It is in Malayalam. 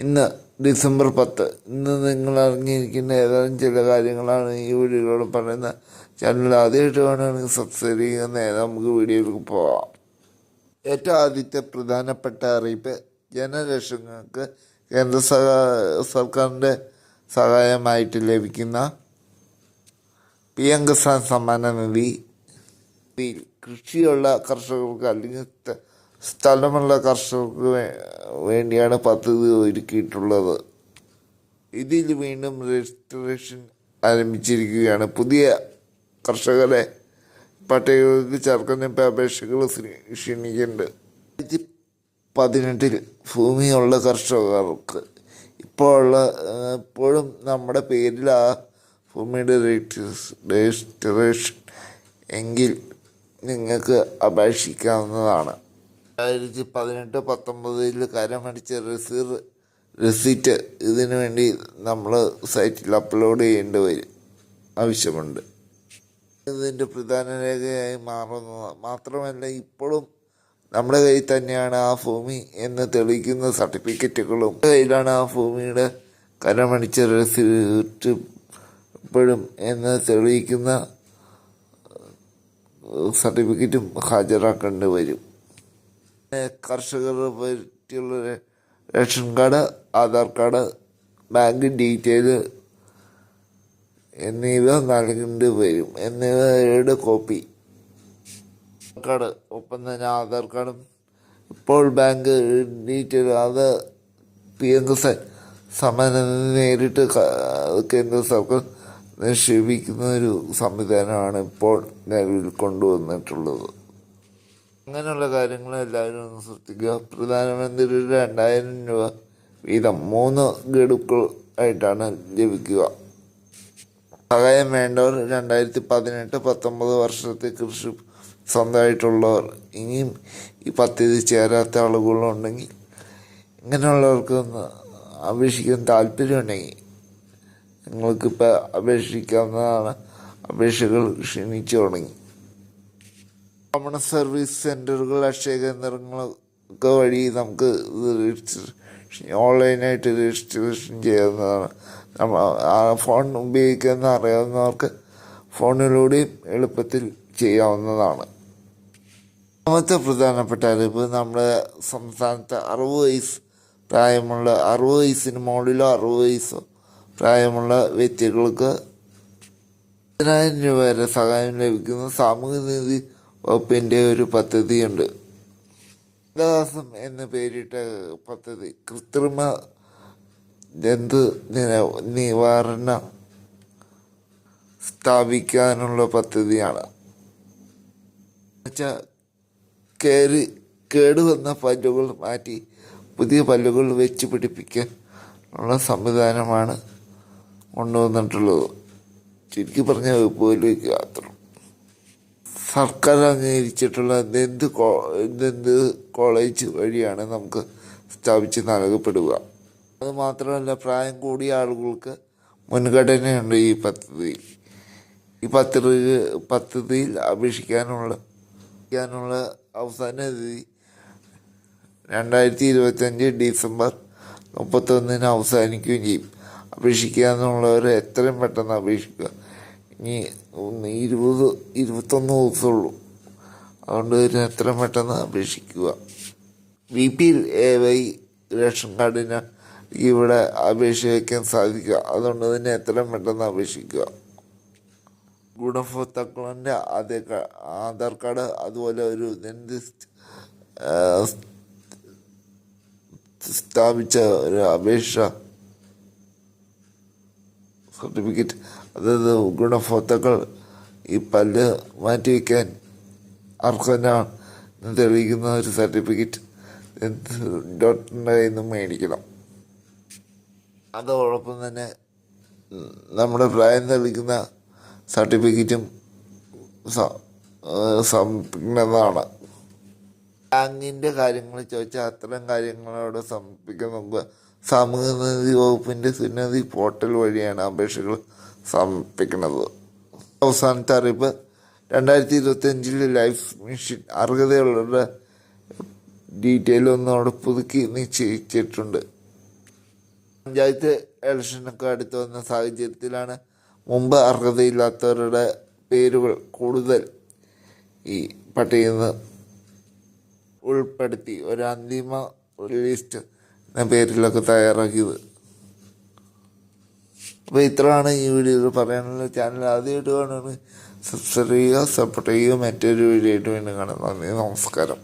ഇന്ന് ഡിസംബർ പത്ത്. ഇന്ന് നിങ്ങൾ അറിഞ്ഞിരിക്കുന്ന ഏതാനും ചില കാര്യങ്ങളാണ് ഈ വീഡിയോയിലൂടെ പറയുന്ന. ചാനൽ ആദ്യമായിട്ട് വേണമെങ്കിൽ സബ്സ്ക്രൈബ് ചെയ്യുക. നേരം നമുക്ക് വീഡിയോയിലേക്ക് പോവാം. ഏറ്റവും ആദ്യത്തെ പ്രധാനപ്പെട്ട അറിയിപ്പ്. ജനലക്ഷങ്ങൾക്ക് കേന്ദ്ര സർക്കാരിന്റെ സഹായമായിട്ട് ലഭിക്കുന്ന പി എം കിസാൻ സമ്മാന നിധി. കൃഷിയുള്ള കർഷകർക്ക് അല്ലെങ്കിൽ സ്ഥലമുള്ള കർഷകർക്ക് വേണ്ടിയാണ് പദ്ധതി ഒരുക്കിയിട്ടുള്ളത്. ഇതിൽ വീണ്ടും രജിസ്ട്രേഷൻ ആരംഭിച്ചിരിക്കുകയാണ്. പുതിയ കർഷകരെ പട്ടികകൾക്ക് ചേർക്കുന്ന അപേക്ഷകൾ ക്ഷണിക്കുന്നുണ്ട്. രണ്ടായിരത്തി പതിനെട്ടിൽ ഭൂമിയുള്ള കർഷകർക്ക് ഇപ്പോഴുള്ള ഇപ്പോഴും നമ്മുടെ പേരിൽ ആ ഭൂമിയുടെ രജിസ്ട്രേഷൻ എങ്കിൽ നിങ്ങൾക്ക് അപേക്ഷിക്കാവുന്നതാണ്. രണ്ടായിരത്തി പതിനെട്ട് പത്തൊമ്പതിൽ കരമടിച്ച റെസീർ റെസീറ്റ് ഇതിനു വേണ്ടി നമ്മൾ സൈറ്റിൽ അപ്ലോഡ് ചെയ്യേണ്ടി വരും. ആവശ്യമുണ്ട്. ഇതിന്റെ പ്രധാന രേഖയായി മാറുന്നത് മാത്രമല്ല ഇപ്പോഴും നമ്മുടെ കയ്യിൽ തന്നെയാണ് ആ ഭൂമി എന്ന് തെളിയിക്കുന്ന സർട്ടിഫിക്കറ്റുകളും. കയ്യിലാണ് ആ ഭൂമിയുടെ കരമടിച്ച റെസീറ്റ് ഇപ്പോഴും എന്ന് തെളിയിക്കുന്ന സർട്ടിഫിക്കറ്റും ഹാജരാക്കേണ്ടി വരും. കർഷകരെ പറ്റിയുള്ള ration card Aadhaar card bank detail എന്നിവ നൽകേണ്ടി വരും. എന്നിവയുടെ കോപ്പി കാർഡ് ഒപ്പം തന്നെ ആധാർ കാർഡും. ഇപ്പോൾ ബാങ്ക് ഡീറ്റെയിൽ അത് പി എം കിസാൻ സമ്മാനം നേരിട്ട് കേന്ദ്ര സർക്കാർ നിക്ഷേപിക്കുന്ന ഒരു സംവിധാനമാണ് ഇപ്പോൾ നിലവിൽ കൊണ്ടുവന്നിട്ടുള്ളത്. അങ്ങനെയുള്ള കാര്യങ്ങൾ എല്ലാവരും ഒന്ന് ശ്രദ്ധിക്കുക. പ്രധാനമന്ത്രി രണ്ടായിരം രൂപ വീതം മൂന്ന് ഗഡുക്കൾ ആയിട്ടാണ് ലഭിക്കുക. സഹായം വേണ്ടവർ രണ്ടായിരത്തി പതിനെട്ട് പത്തൊമ്പത് വർഷത്തെ കൃഷി സ്വന്തമായിട്ടുള്ളവർ ഇനിയും ഈ പദ്ധതി ചേരാത്ത ആളുകളുണ്ടെങ്കിൽ ഇങ്ങനെയുള്ളവർക്ക് ഒന്ന് അപേക്ഷിക്കാൻ താല്പര്യമുണ്ടെങ്കിൽ നിങ്ങൾക്കിപ്പോൾ അപേക്ഷിക്കാവുന്നതാണ്. അപേക്ഷകൾ ക്ഷണിച്ചു തുടങ്ങി. കോമൺ സർവീസ് സെന്ററുകൾ അക്ഷയ കേന്ദ്രങ്ങളൊക്കെ വഴി നമുക്ക് ഓൺലൈനായിട്ട് രജിസ്ട്രേഷൻ ചെയ്യാവുന്നതാണ് നമ്മൾ ഫോൺ ഉപയോഗിക്കുന്ന അറിയാവുന്നവർക്ക് ഫോണിലൂടെയും എളുപ്പത്തിൽ ചെയ്യാവുന്നതാണ്. രണ്ടാമത്തെ പ്രധാനപ്പെട്ട അറിയിപ്പ് നമ്മുടെ സംസ്ഥാനത്ത് അറുപത് വയസ്സ് പ്രായമുള്ള അറുപത് വയസ്സിന് മുകളിലോ അറുപത് വയസ്സോ പ്രായമുള്ള വ്യക്തികൾക്ക് പതിനായിരം രൂപ വരെ സഹായം ലഭിക്കുന്ന സാമൂഹ്യനീതി വകുപ്പിന്റെ ഒരു പദ്ധതിയുണ്ട്. ദാസം എന്ന് പേരിട്ട പദ്ധതി കൃത്രിമ ജന്തു നിവാരണ സ്ഥാപിക്കാനുള്ള പദ്ധതിയാണ്. എന്നുവെച്ചാൽ കയറി കേടുവന്ന പല്ലുകൾ മാറ്റി പുതിയ പല്ലുകൾ വെച്ച് പിടിപ്പിക്കാൻ ഉള്ള സംവിധാനമാണ് കൊണ്ടുവന്നിട്ടുള്ളത് ചുരുക്കി പറഞ്ഞ വകുപ്പുകളിലേക്ക് മാത്രം സർക്കാർ അംഗീകരിച്ചിട്ടുള്ള ദന്ത് കോ ദന്ത് കോളേജ് വഴിയാണ് നമുക്ക് സ്ഥാപിച്ച് നൽകപ്പെടുക. അതുമാത്രമല്ല പ്രായം കൂടിയ ആളുകൾക്ക് മുൻഗണനയുണ്ട് ഈ പദ്ധതിയിൽ. ഈ പദ്ധതി പദ്ധതിയിൽ അപേക്ഷിക്കാനുള്ള അപേക്ഷിക്കാനുള്ള അവസാന തീയതി രണ്ടായിരത്തി ഇരുപത്തഞ്ച് ഡിസംബർ മുപ്പത്തൊന്നിന് അവസാനിക്കുകയും ചെയ്യും. അപേക്ഷിക്കാന്നുള്ളവർ എത്രയും പെട്ടെന്ന് അപേക്ഷിക്കുക. ഇനി ഒന്ന് ഇരുപത് ഇരുപത്തൊന്ന് ദിവസമുള്ളൂ അതുകൊണ്ട് ഇതിന് എത്രയും പെട്ടെന്ന് അപേക്ഷിക്കുക. B P A Y ration കാർഡിന് ഇവിടെ അപേക്ഷ വയ്ക്കാൻ സാധിക്കുക. അതുകൊണ്ട് തന്നെ എത്രയും പെട്ടെന്ന് അപേക്ഷിക്കുക. ഗുണഭോക്താക്കളുടെ ആദ്യ ആധാർ കാർഡ് അതുപോലെ ഒരു സ്ഥാപിച്ച ഒരു അപേക്ഷ സർട്ടിഫിക്കറ്റ് അതായത് ഗുണഭോക്താക്കൾ ഈ പല്ല് മാറ്റിവെക്കാൻ അർഹനാണ് തെളിയിക്കുന്ന ഒരു സർട്ടിഫിക്കറ്റ് ഡോക്ടറിന്റെ കയ്യിൽ നിന്ന് മേടിക്കണം. അതോടൊപ്പം തന്നെ നമ്മുടെ പ്രായം തെളിയിക്കുന്ന സർട്ടിഫിക്കറ്റും സമർപ്പിക്കുന്നതാണ് ബാങ്കിന്റെ കാര്യങ്ങൾ ചോദിച്ചാൽ അത്തരം കാര്യങ്ങളോട് സമർപ്പിക്കുന്ന സാമൂഹ്യനീതി വകുപ്പിന്റെ സുന്നതി പോർട്ടൽ വഴിയാണ് അപേക്ഷകൾ സമർപ്പിക്കുന്നത്. അവസാനത്തെ അറിയിപ്പ്. രണ്ടായിരത്തി ഇരുപത്തി അഞ്ചിലെ ലൈഫ് മിഷൻ അർഹതയുള്ളവരുടെ ഡീറ്റെയിൽ ഒന്നും അവിടെ പുതുക്കി നിശ്ചയിച്ചിട്ടുണ്ട്. പഞ്ചായത്ത് ഇലക്ഷനൊക്കെ അടുത്ത് വന്ന സാഹചര്യത്തിലാണ് മുമ്പ് അർഹതയില്ലാത്തവരുടെ പേരുകൾ കൂടുതൽ ഈ പട്ടികയിൽ നിന്ന് ഉൾപ്പെടുത്തി. ഒരു അന്തിമ ലിസ്റ്റ് എന്ന പേരിലൊക്കെ തയ്യാറാക്കിയത് അപ്പോൾ ഇത്രയാണ് ഈ വീഡിയോയിൽ പറയാനുള്ള ചാനൽ ആദ്യമായിട്ട് കാണുകയാണ് സബ്സ്ക്രൈബ് ചെയ്യുക സപ്പോർട്ട് ചെയ്യുക മറ്റൊരു വീഡിയോ ആയിട്ട് വീണ്ടും കാണാം നന്ദി നമസ്കാരം